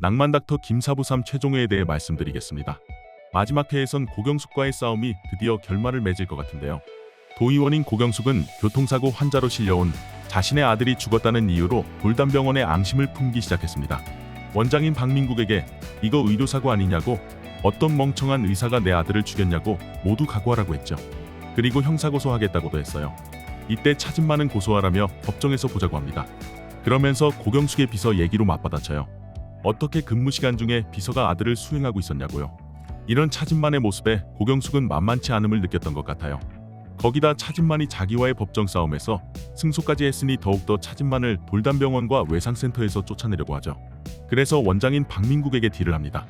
낭만닥터 김사부삼 최종회에 대해 말씀드리겠습니다. 마지막 회에선 고경숙과의 싸움이 드디어 결말을 맺을 것 같은데요. 도의원인 고경숙은 교통사고 환자로 실려온 자신의 아들이 죽었다는 이유로 돌담병원에 앙심을 품기 시작했습니다. 원장인 박민국에게 이거 의료사고 아니냐고 어떤 멍청한 의사가 내 아들을 죽였냐고 모두 각오하라고 했죠. 그리고 형사고소하겠다고도 했어요. 이때 차진만은 고소하라며 법정에서 보자고 합니다. 그러면서 고경숙의 비서 얘기로 맞받아쳐요. 어떻게 근무 시간 중에 비서가 아들을 수행하고 있었냐고요. 이런 차진만의 모습에 고경숙은 만만치 않음을 느꼈던 것 같아요. 거기다 차진만이 자기와의 법정 싸움에서 승소까지 했으니 더욱더 차진만을 돌담병원과 외상센터에서 쫓아내려고 하죠. 그래서 원장인 박민국에게 딜을 합니다.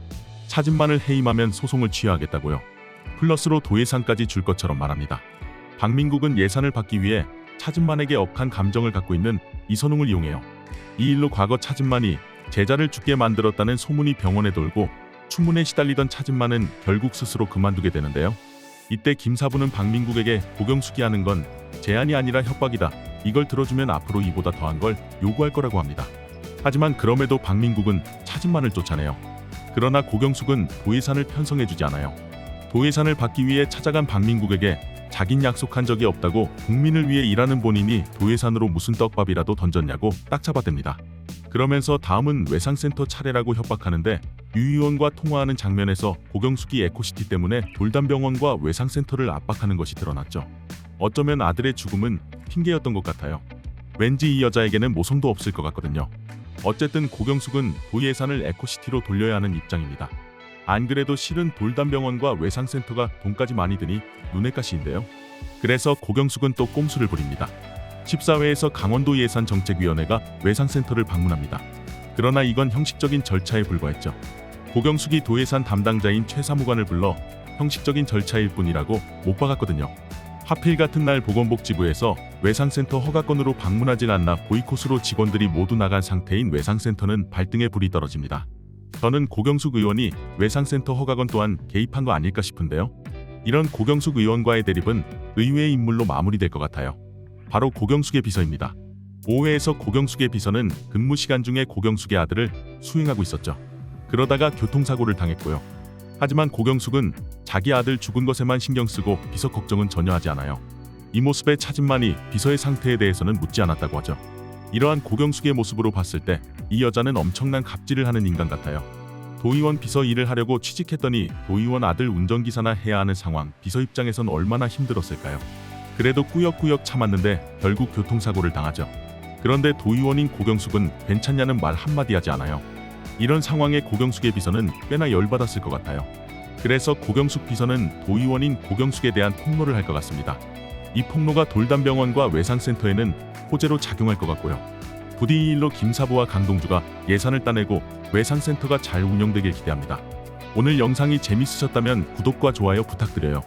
차진만을 해임하면 소송을 취하하겠다고요. 플러스로 도예상까지 줄 것처럼 말합니다. 박민국은 예산을 받기 위해 차진만에게 억한 감정을 갖고 있는 이선웅을 이용해요. 이 일로 과거 차진만이 제자를 죽게 만들었다는 소문이 병원에 돌고 추문에 시달리던 차진만은 결국 스스로 그만두게 되는데요. 이때 김사부는 박민국에게 고경숙이 하는 건 제안이 아니라 협박이다. 이걸 들어주면 앞으로 이보다 더한 걸 요구할 거라고 합니다. 하지만 그럼에도 박민국은 차진만을 쫓아내요. 그러나 고경숙은 도예산을 편성해주지 않아요. 도예산을 받기 위해 찾아간 박민국에게 자긴 약속한 적이 없다고 국민을 위해 일하는 본인이 도예산으로 무슨 떡밥이라도 던졌냐고 딱 잡아댑니다. 그러면서 다음은 외상센터 차례라고 협박하는데 유 의원과 통화하는 장면에서 고경숙이 에코시티 때문에 돌담병원과 외상센터를 압박하는 것이 드러났죠. 어쩌면 아들의 죽음은 핑계였던 것 같아요. 왠지 이 여자에게는 모성도 없을 것 같거든요. 어쨌든 고경숙은 도예산을 에코시티로 돌려야 하는 입장입니다. 안 그래도 실은 돌담병원과 외상센터가 돈까지 많이 드니 눈에 가시인데요. 그래서 고경숙은 또 꼼수를 부립니다. 14회에서 강원도 예산정책위원회가 외상센터를 방문합니다. 그러나 이건 형식적인 절차에 불과했죠. 고경숙이 도예산 담당자인 최 사무관을 불러 형식적인 절차일 뿐이라고 못 박았거든요. 하필 같은 날 보건복지부에서 외상센터 허가건으로 방문하질 않나 보이콧으로 직원들이 모두 나간 상태인 외상센터는 발등에 불이 떨어집니다. 저는 고경숙 의원이 외상센터 허가건 또한 개입한 거 아닐까 싶은데요. 이런 고경숙 의원과의 대립은 의외의 인물로 마무리될 것 같아요. 바로 고경숙의 비서입니다. 5회에서 고경숙의 비서는 근무 시간 중에 고경숙의 아들을 수행하고 있었죠. 그러다가 교통사고를 당했고요. 하지만 고경숙은 자기 아들 죽은 것에만 신경 쓰고 비서 걱정은 전혀 하지 않아요. 이 모습에 차진만이 비서의 상태에 대해서는 묻지 않았다고 하죠. 이러한 고경숙의 모습으로 봤을 때 이 여자는 엄청난 갑질을 하는 인간 같아요. 도의원 비서 일을 하려고 취직했더니 도의원 아들 운전기사나 해야 하는 상황, 비서 입장에선 얼마나 힘들었을까요? 그래도 꾸역꾸역 참았는데 결국 교통사고를 당하죠. 그런데 도의원인 고경숙은 괜찮냐는 말 한마디 하지 않아요. 이런 상황에 고경숙의 비서는 꽤나 열받았을 것 같아요. 그래서 고경숙 비서는 도의원인 고경숙에 대한 폭로를 할 것 같습니다. 이 폭로가 돌담병원과 외상센터에는 호재로 작용할 것 같고요. 부디 이 일로 김사부와 강동주가 예산을 따내고 외상센터가 잘 운영되길 기대합니다. 오늘 영상이 재밌으셨다면 구독과 좋아요 부탁드려요.